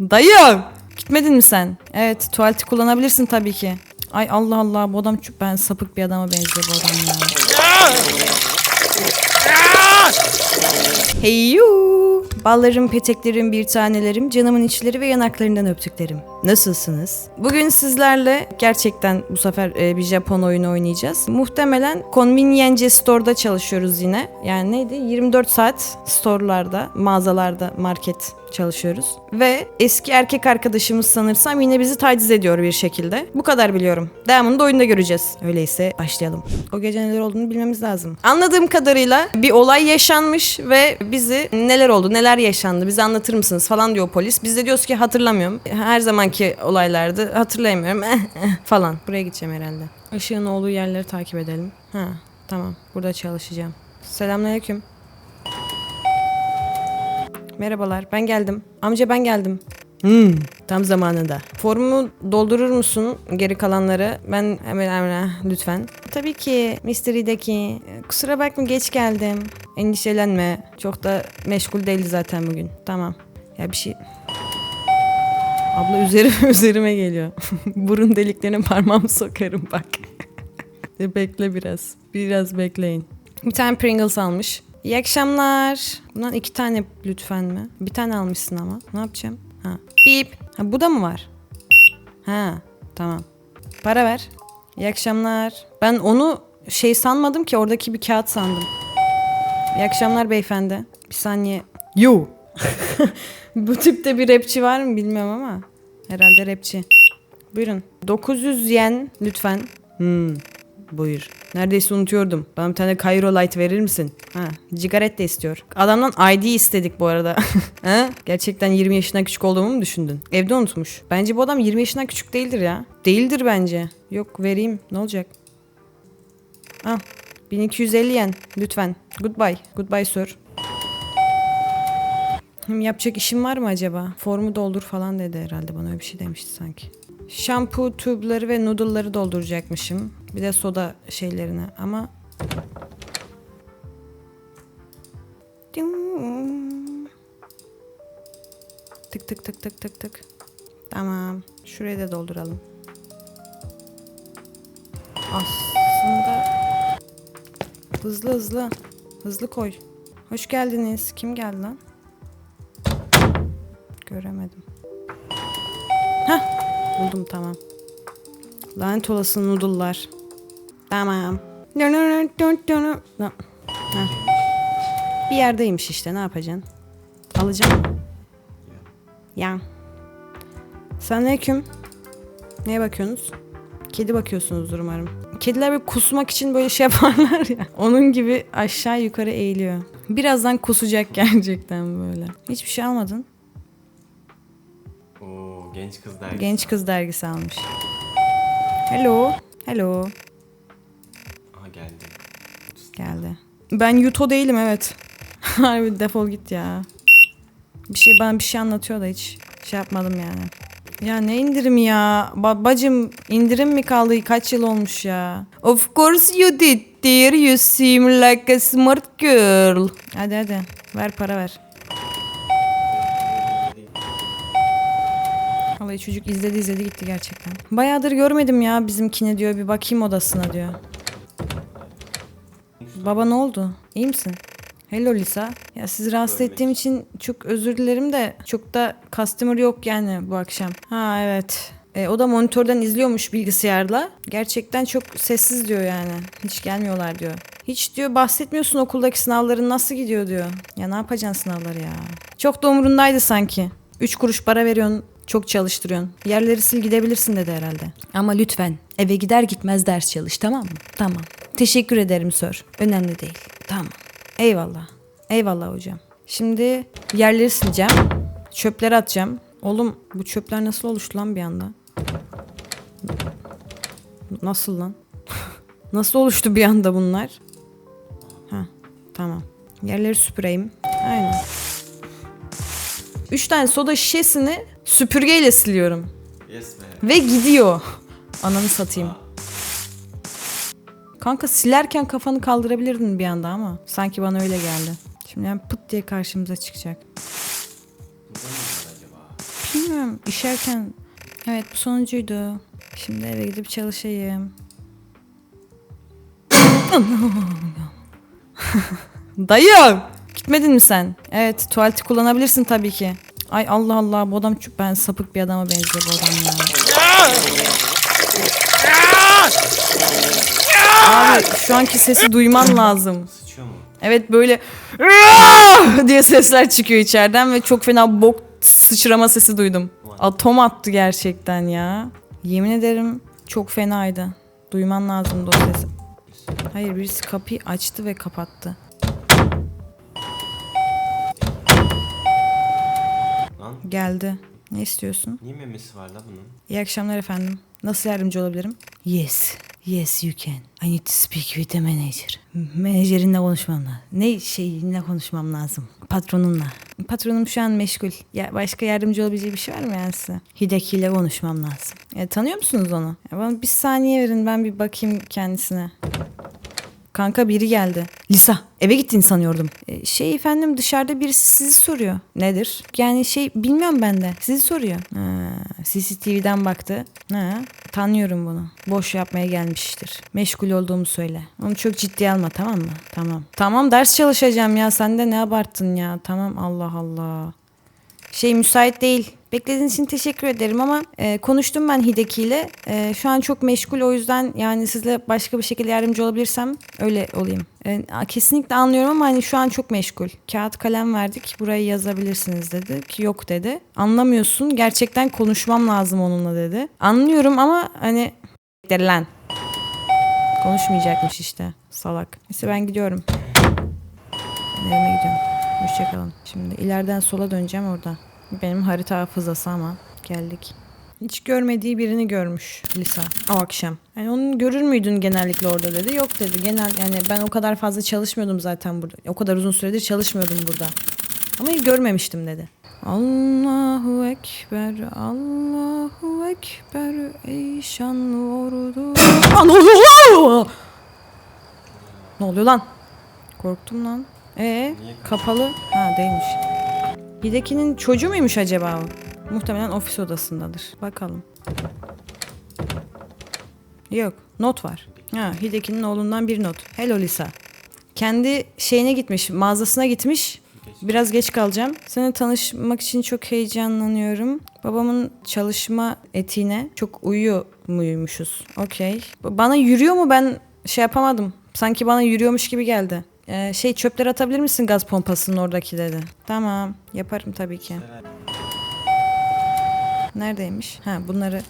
Dayı! Gitmedin mi sen? Evet tuvaleti kullanabilirsin tabii ki. Ay Allah Allah bu adam ben sapık bir adama benziyor bu adam ya. Hey you! Ballarım, peteklerim, bir tanelerim, canımın içleri ve yanaklarından öptüklerim. Nasılsınız? Bugün sizlerle gerçekten bu sefer e, bir Japon oyunu oynayacağız. Muhtemelen Convenience Store'da çalışıyoruz yine. Yani neydi? 24 saat store'larda, mağazalarda, market çalışıyoruz. Ve eski erkek arkadaşımız sanırsam yine bizi taciz ediyor bir şekilde. Bu kadar biliyorum. Devamını da oyunda göreceğiz. Öyleyse başlayalım. O gece neler olduğunu bilmemiz lazım. Anladığım kadarıyla bir olay yaşanmış ve bizi neler oldu, neler yaşandı bize anlatır mısınız falan diyor polis. Biz de diyoruz ki hatırlamıyorum. Her zamanki olaylardı hatırlayamıyorum falan. Buraya gideceğim herhalde. Işığın olduğu yerleri takip edelim. Ha tamam burada çalışacağım. Selamünaleyküm. Merhabalar, ben geldim. Amca ben geldim. Hmm, tam zamanında. Formu doldurur musun geri kalanları? Ben hemen hemen lütfen. Tabii ki Mystery'deki. Kusura bakma geç geldim. Endişelenme. Çok da meşgul değildi zaten bugün. Tamam. Ya bir şey... Abla üzerime üzerime geliyor. Burun deliklerine parmağımı sokarım bak. Bekle biraz. Biraz bekleyin. Bir tane Pringles almış. İyi akşamlar. Bundan iki tane lütfen mi? Bir tane almışsın ama. Ne yapacağım? Ha. Bip. Ha, bu da mı var? Ha. Tamam. Para ver. İyi akşamlar. Ben onu şey sanmadım ki oradaki bir kağıt sandım. İyi akşamlar beyefendi. Bir saniye. Yo. bu tipte bir rapçi var mı bilmiyorum ama. Herhalde rapçi. Buyurun. 900 yen lütfen. Hmm. Buyur. Neredeyse unutuyordum. Bana bir tane Cairo Light verir misin? Ha, cigaret de istiyor. Adamdan ID istedik bu arada. ha? Gerçekten 20 yaşından küçük olduğumu mu düşündün? Evde unutmuş. Bence bu adam 20 yaşından küçük değildir ya. Değildir bence. Yok vereyim. Ne olacak? Al. 1250 yen. Lütfen. Goodbye. Goodbye sir. Hem yapacak işim var mı acaba? Formu doldur falan dedi herhalde bana öyle bir şey demişti sanki. Şampu tüpleri ve noodle'ları dolduracakmışım. Bir de soda şeylerini ama... Tık tık tık tık tık tık. Tamam. Şurayı da dolduralım. Aslında... Hızlı hızlı. Hızlı koy. Hoş geldiniz. Kim geldi lan? Göremedim. Hah. Buldum tamam. Lanet olası noodle'lar. Tamam. Bir yerdeymiş işte ne yapacaksın? Alacağım. Ya. Selamünaleyküm. Neye bakıyorsunuz? Kedi bakıyorsunuzdur umarım. Kediler böyle kusmak için böyle şey yaparlar ya. Onun gibi aşağı yukarı eğiliyor. Birazdan kusacak gerçekten böyle. Hiçbir şey almadın. Oo genç kız dergisi. Genç kız dergisi almış. Hello. Hello. Aha geldi. Geldi. Ben Yuto değilim evet. Harbi defol git ya. Bir şey bana bir şey anlatıyor da hiç şey yapmadım yani. Ya ne indirim ya? Ba- bacım indirim mi kaldı? Kaç yıl olmuş ya? Of course you did dear. You seem like a smart girl. Hadi hadi. Ver para ver. Vallahi çocuk izledi izledi gitti gerçekten. Bayağıdır görmedim ya bizimkine diyor. Bir bakayım odasına diyor. Baba ne oldu? İyi misin? Hello Lisa. Ya sizi rahatsız ettiğim için çok özür dilerim de çok da customer yok yani bu akşam. Ha evet. E, o da monitörden izliyormuş bilgisayarla. Gerçekten çok sessiz diyor yani. Hiç gelmiyorlar diyor. Hiç diyor bahsetmiyorsun okuldaki sınavların nasıl gidiyor diyor. Ya ne yapacaksın sınavları ya? Çok da umurundaydı sanki. Üç kuruş para veriyorsun, çok çalıştırıyorsun. Yerleri sil gidebilirsin dedi herhalde. Ama lütfen eve gider gitmez ders çalış tamam mı? Tamam. Teşekkür ederim sir. Önemli değil. Tamam. Eyvallah. Eyvallah hocam. Şimdi yerleri sileceğim. Çöpleri atacağım. Oğlum bu çöpler nasıl oluştu lan bir anda? Nasıl lan? nasıl oluştu bir anda bunlar? Ha, tamam. Yerleri süpüreyim. Aynen. Üç tane soda şişesini süpürgeyle siliyorum. Yes. Ve gidiyor. Ananı satayım. Kanka silerken kafanı kaldırabilirdin bir anda ama sanki bana öyle geldi. Şimdi yani pıt diye karşımıza çıkacak. Bilmiyorum. İşerken. Evet bu sonuncuydu. Şimdi eve gidip çalışayım. Dayı! Gitmedin mi sen? Evet tuvaleti kullanabilirsin tabii ki. Ay Allah Allah bu adam ben sapık bir adama benziyor bu adam ya. Abi şu anki sesi duyman lazım. Sıçıyor mu? Evet böyle diye sesler çıkıyor içeriden ve çok fena bok sıçrama sesi duydum. Atom attı gerçekten ya. Yemin ederim çok fenaydı. Duyman lazımdı o sesi. Hayır birisi kapıyı açtı ve kapattı. Lan Geldi. Ne istiyorsun? niye memesi var la bunun? İyi akşamlar efendim. Nasıl yardımcı olabilirim? Yes. Yes you can. I need to speak with the manager. Menajerinle konuşmam lazım. Ne şeyinle konuşmam lazım? Patronunla. Patronum şu an meşgul. Ya başka yardımcı olabileceği bir şey var mı yani size? Hideki ile konuşmam lazım. E, tanıyor musunuz onu? Ya bana bir saniye verin ben bir bakayım kendisine. Kanka biri geldi. Lisa eve gittiğini sanıyordum. E, şey efendim dışarıda birisi sizi soruyor. Nedir? Yani şey bilmiyorum ben de. Sizi soruyor. Ha, CCTV'den baktı. Ha, tanıyorum bunu. Boş yapmaya gelmiştir. Meşgul olduğumu söyle. Onu çok ciddiye alma tamam mı? Tamam. Tamam ders çalışacağım ya. Sen de ne abarttın ya. Tamam Allah Allah. Şey müsait değil. Beklediğiniz için teşekkür ederim ama e, konuştum ben Hideki ile. E, şu an çok meşgul o yüzden yani sizle başka bir şekilde yardımcı olabilirsem öyle olayım. E, kesinlikle anlıyorum ama hani şu an çok meşgul. Kağıt kalem verdik buraya yazabilirsiniz dedi. Ki yok dedi. Anlamıyorsun gerçekten konuşmam lazım onunla dedi. Anlıyorum ama hani lan. Konuşmayacakmış işte salak. Neyse ben gidiyorum. Ben evime gidiyorum. Hoşçakalın. Şimdi ileriden sola döneceğim orada. Benim harita hafızası ama geldik. Hiç görmediği birini görmüş Lisa o akşam. Yani onu görür müydün genellikle orada dedi. Yok dedi. Genel yani ben o kadar fazla çalışmıyordum zaten burada. O kadar uzun süredir çalışmıyordum burada. Ama görmemiştim dedi. Allahu Ekber, Allahu Ekber, ey şanlı ordu. Ne oluyor lan? Ne oluyor lan? Korktum lan. Ee, kapalı. Ha değilmiş. Hideki'nin çocuğu muymuş acaba o? Muhtemelen ofis odasındadır. Bakalım. Yok. Not var. Ha, Hideki'nin oğlundan bir not. Hello Lisa. Kendi şeyine gitmiş, mağazasına gitmiş. Biraz geç kalacağım. Seninle tanışmak için çok heyecanlanıyorum. Babamın çalışma etiğine çok uyuyor muymuşuz? Okey. Bana yürüyor mu ben şey yapamadım. Sanki bana yürüyormuş gibi geldi. Ee, şey çöpleri atabilir misin gaz pompasının oradaki dedi. Tamam yaparım tabii ki. Neredeymiş? Ha bunları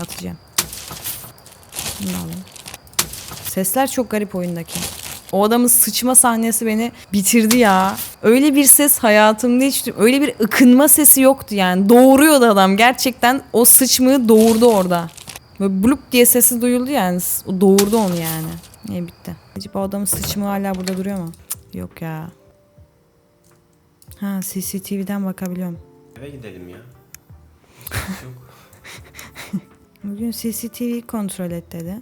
atacağım. Bunu alayım. Sesler çok garip oyundaki. O adamın sıçma sahnesi beni bitirdi ya. Öyle bir ses hayatımda hiç öyle bir ıkınma sesi yoktu yani. Doğuruyordu adam gerçekten o sıçmayı doğurdu orada. Böyle blup diye sesi duyuldu yani. O doğurdu onu yani. Niye bitti? Acaba adamın sıçımı hala burada duruyor mu? Cık, yok ya. Ha CCTV'den bakabiliyorum. Eve gidelim ya. Yok. Bugün CCTV'yi kontrol et dedi.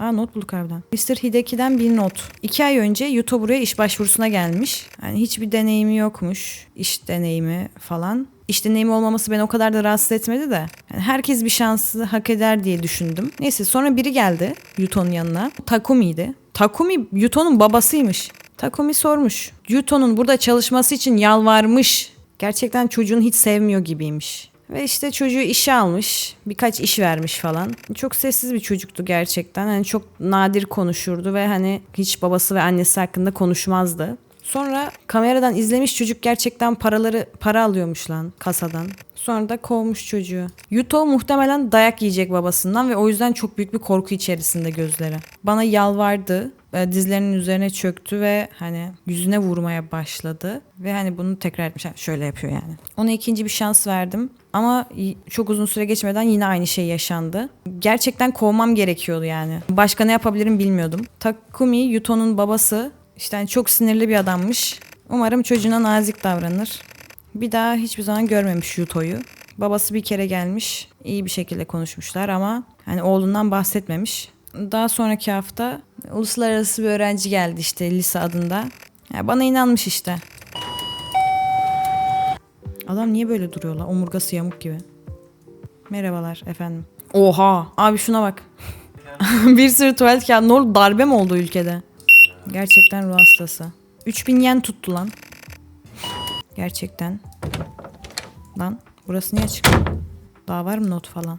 Aa not bulduk harbiden. Mr. Hideki'den bir not. İki ay önce Yuto buraya iş başvurusuna gelmiş. Yani hiçbir deneyimi yokmuş. İş deneyimi falan. İş deneyimi olmaması beni o kadar da rahatsız etmedi de. Yani herkes bir şansı hak eder diye düşündüm. Neyse sonra biri geldi Yuto'nun yanına. Takumi'ydi. Takumi Yuto'nun babasıymış. Takumi sormuş. Yuto'nun burada çalışması için yalvarmış. Gerçekten çocuğunu hiç sevmiyor gibiymiş. Ve işte çocuğu işe almış. Birkaç iş vermiş falan. Çok sessiz bir çocuktu gerçekten. Hani çok nadir konuşurdu ve hani hiç babası ve annesi hakkında konuşmazdı. Sonra kameradan izlemiş çocuk gerçekten paraları para alıyormuş lan kasadan. Sonra da kovmuş çocuğu. Yuto muhtemelen dayak yiyecek babasından ve o yüzden çok büyük bir korku içerisinde gözleri. Bana yalvardı. e, Dizlerinin üzerine çöktü ve hani yüzüne vurmaya başladı. Ve hani bunu tekrar etmiş. Şöyle yapıyor yani. Ona ikinci bir şans verdim. Ama çok uzun süre geçmeden yine aynı şey yaşandı. Gerçekten kovmam gerekiyordu yani. Başka ne yapabilirim bilmiyordum. Takumi Yuto'nun babası işte hani çok sinirli bir adammış. Umarım çocuğuna nazik davranır. Bir daha hiçbir zaman görmemiş Yuto'yu. Babası bir kere gelmiş. iyi bir şekilde konuşmuşlar ama hani oğlundan bahsetmemiş. Daha sonraki hafta uluslararası bir öğrenci geldi işte Lisa adında. Ya bana inanmış işte. Adam niye böyle duruyor la? Omurgası yamuk gibi. Merhabalar efendim. Oha! Abi şuna bak. bir sürü tuvalet kağıdı. Ne oldu? Darbe mi oldu ülkede? Gerçekten ruh hastası. 3000 yen tuttu lan. Gerçekten. Lan burası niye açık? Daha var mı not falan?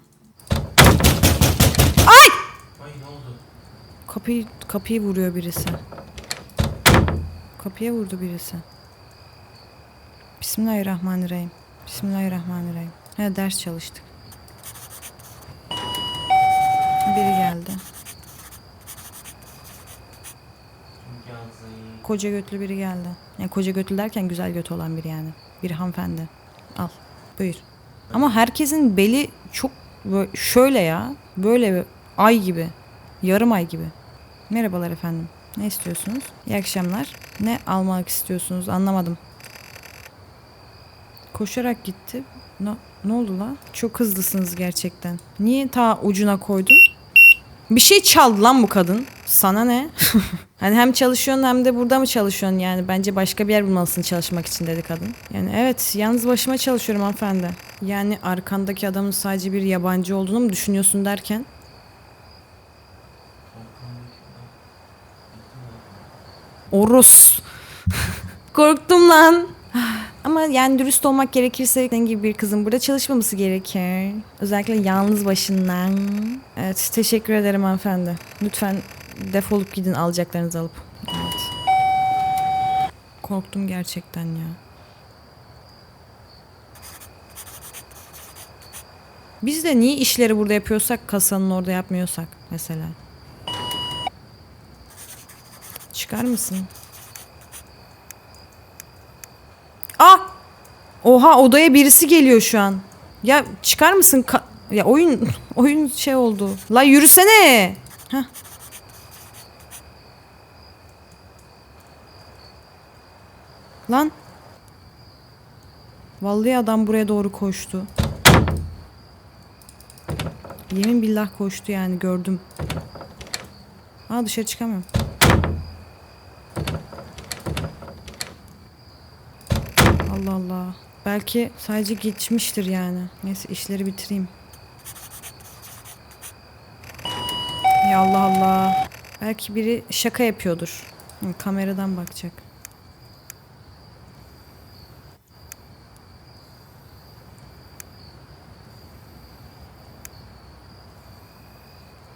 Ay ne oldu? Kapıyı kapıyı vuruyor birisi. Kapıya vurdu birisi. Bismillahirrahmanirrahim. Bismillahirrahmanirrahim. He ders çalıştık. Biri geldi. Koca götlü biri geldi. Yani koca götlü derken güzel göt olan biri yani. Bir hanımefendi. Al. Buyur. Ama herkesin beli çok şöyle ya. Böyle ay gibi. Yarım ay gibi. Merhabalar efendim. Ne istiyorsunuz? İyi akşamlar. Ne almak istiyorsunuz? Anlamadım. Koşarak gitti. Ne, ne oldu la? Çok hızlısınız gerçekten. Niye ta ucuna koydun? Bir şey çaldı lan bu kadın. Sana ne? hani hem çalışıyorsun hem de burada mı çalışıyorsun yani? Bence başka bir yer bulmalısın çalışmak için dedi kadın. Yani evet yalnız başıma çalışıyorum hanımefendi. Yani arkandaki adamın sadece bir yabancı olduğunu mu düşünüyorsun derken? Orus. Korktum lan. Ama yani dürüst olmak gerekirse senin gibi bir kızın burada çalışmaması gerekir. Özellikle yalnız başından. Evet teşekkür ederim hanımefendi. Lütfen defolup gidin alacaklarınızı alıp. Evet. Korktum gerçekten ya. Biz de niye işleri burada yapıyorsak kasanın orada yapmıyorsak mesela. Çıkar mısın? Ah! Oha odaya birisi geliyor şu an. Ya çıkar mısın? Ka- ya oyun oyun şey oldu. La yürüsene. Heh. Lan. Vallahi adam buraya doğru koştu. Yemin billah koştu yani gördüm. Aa dışarı çıkamıyorum. Allah Allah. Belki sadece geçmiştir yani. Neyse işleri bitireyim. Ya Allah Allah. Belki biri şaka yapıyordur. Kameradan bakacak.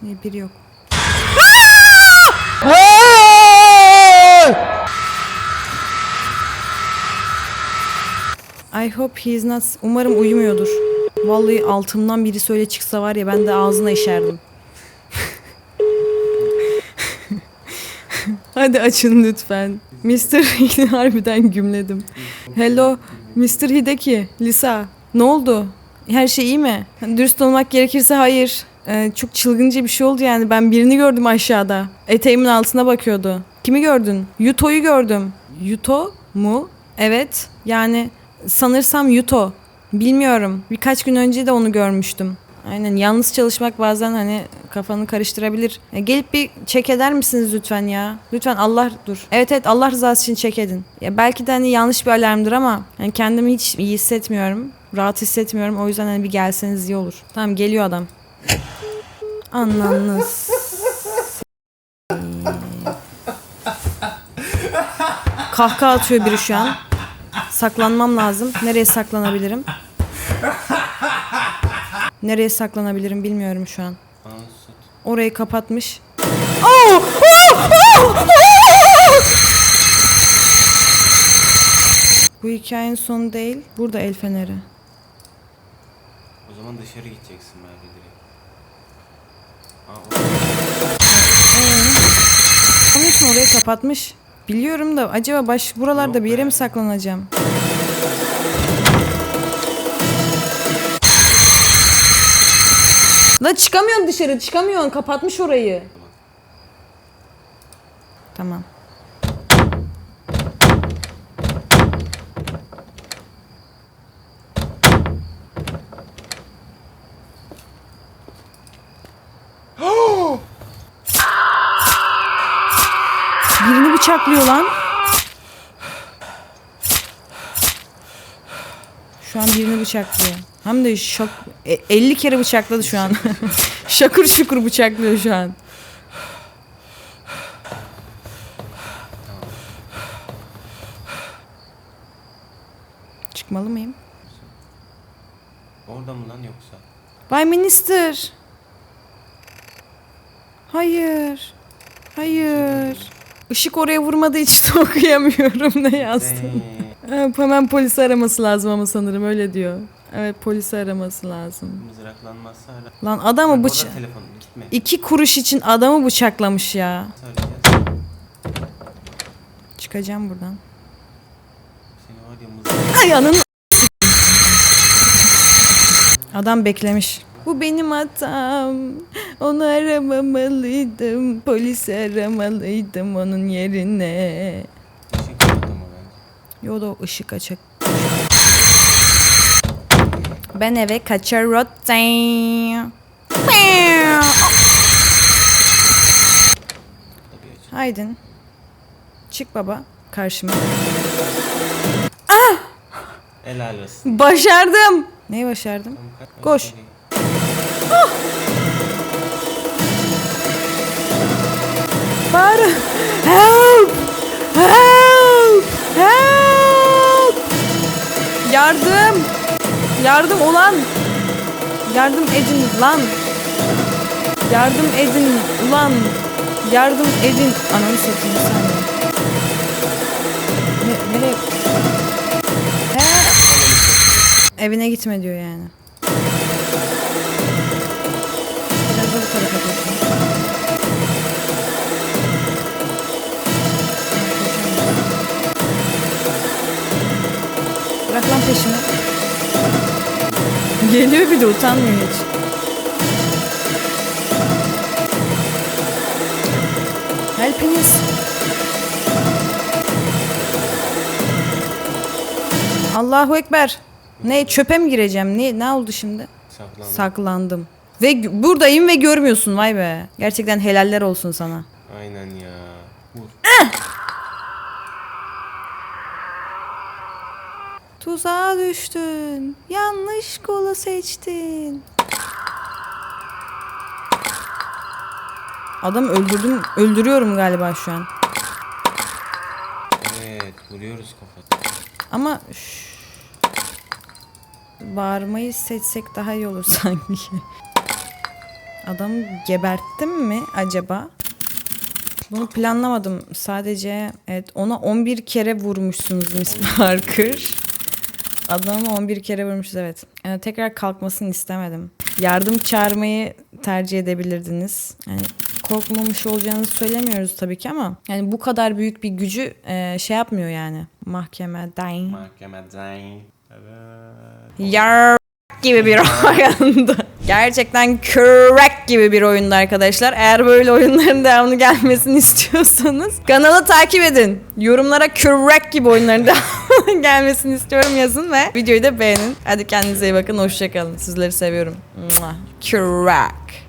Ne biri yok. I hope he is not... Umarım uyumuyordur. Vallahi altımdan birisi öyle çıksa var ya ben de ağzına işerdim. Hadi açın lütfen. Mr. Harbiden gümledim. Hello Mr. Hideki, Lisa. Ne oldu? Her şey iyi mi? Dürüst olmak gerekirse hayır. Ee, çok çılgınca bir şey oldu yani. Ben birini gördüm aşağıda. Eteğimin altına bakıyordu. Kimi gördün? Yuto'yu gördüm. Yuto mu? Evet. Yani sanırsam Yuto. Bilmiyorum. Birkaç gün önce de onu görmüştüm. Aynen yalnız çalışmak bazen hani kafanı karıştırabilir. E, gelip bir çek eder misiniz lütfen ya? Lütfen Allah dur. Evet evet Allah rızası için çek edin. Ya belki de hani yanlış bir alarmdır ama hani kendimi hiç iyi hissetmiyorum. Rahat hissetmiyorum. O yüzden hani bir gelseniz iyi olur. Tamam geliyor adam. Ananız. Kahkaha atıyor biri şu an. Saklanmam lazım. Nereye saklanabilirim? Nereye saklanabilirim bilmiyorum şu an. Orayı kapatmış. Oh! Oh! Oh! Bu hikayenin sonu değil. Burada el feneri. O zaman dışarı gideceksin belki direkt. Aa, o- Anlıyorsun orayı kapatmış. Biliyorum da acaba baş buralarda bir yere mi saklanacağım? La çıkamıyorsun dışarı çıkamıyorsun kapatmış orayı. Tamam. Bıçaklıyor lan. Şu an birini bıçaklıyor. Hem de şok e, 50 kere bıçakladı şu an. şakır şukur bıçaklıyor şu an. Çıkmalı mıyım? Orada mı lan yoksa? Bay Minister. Hayır. Hayır. Işık oraya vurmadığı için de okuyamıyorum ne yazdım. Eee, Ha, Hemen polisi araması lazım ama sanırım öyle diyor. Evet polisi araması lazım. mızraklanmazsa hala. Lan adamı Bak bıç... orada telefon gitme. İki kuruş için adamı bıçaklamış ya. Çıkacağım buradan. Ay anın... Adam beklemiş. Bu benim hatam. Onu aramamalıydım. Polisi aramalıydım onun yerine. Işık kapat ama bence. Yo da o ışık açık. Ben eve. Kapıyı aç. Haydin. Çık baba karşıma. Helal olsun. Başardım. Neyi başardım? Koş. kaç oraya. Bağır. Help! Help! Help! Yardım! Yardım ulan! Yardım edin lan! Yardım edin ulan! Yardım edin! Ananı satayım saniye. Ne, nereye? Evine gitme diyor yani. Biraz da bu tarafa koşayım. Peşimi. Geliyor bir de utanmıyor hiç. Helpiniz. Allahu Ekber. Ne çöpe mi gireceğim? Ne ne oldu şimdi? Saklandı. Saklandım. Ve gö- buradayım ve görmüyorsun vay be. Gerçekten helaller olsun sana. Aynen ya. Vur. Tuzağa düştün. Yanlış kolu seçtin. Adam öldürdüm, öldürüyorum galiba şu an. Evet vuruyoruz kafasına. Ama şş, bağırmayı seçsek daha iyi olur sanki. Adamı geberttim mi acaba? Bunu planlamadım. Sadece evet ona 11 kere vurmuşsunuz Miss Parker. Adamı 11 kere vurmuşuz evet. Yani tekrar kalkmasını istemedim. Yardım çağırmayı tercih edebilirdiniz. Yani korkmamış olacağınızı söylemiyoruz tabii ki ama yani bu kadar büyük bir gücü e, şey yapmıyor yani mahkemeden. Mahkemeden. Evet. Yar gibi bir oyundu. Gerçekten crack gibi bir oyundu arkadaşlar. Eğer böyle oyunların devamlı gelmesini istiyorsanız kanalı takip edin. Yorumlara crack gibi oyunların devamlı gelmesini istiyorum yazın ve videoyu da beğenin. Hadi kendinize iyi bakın. Hoşçakalın. Sizleri seviyorum. Crack.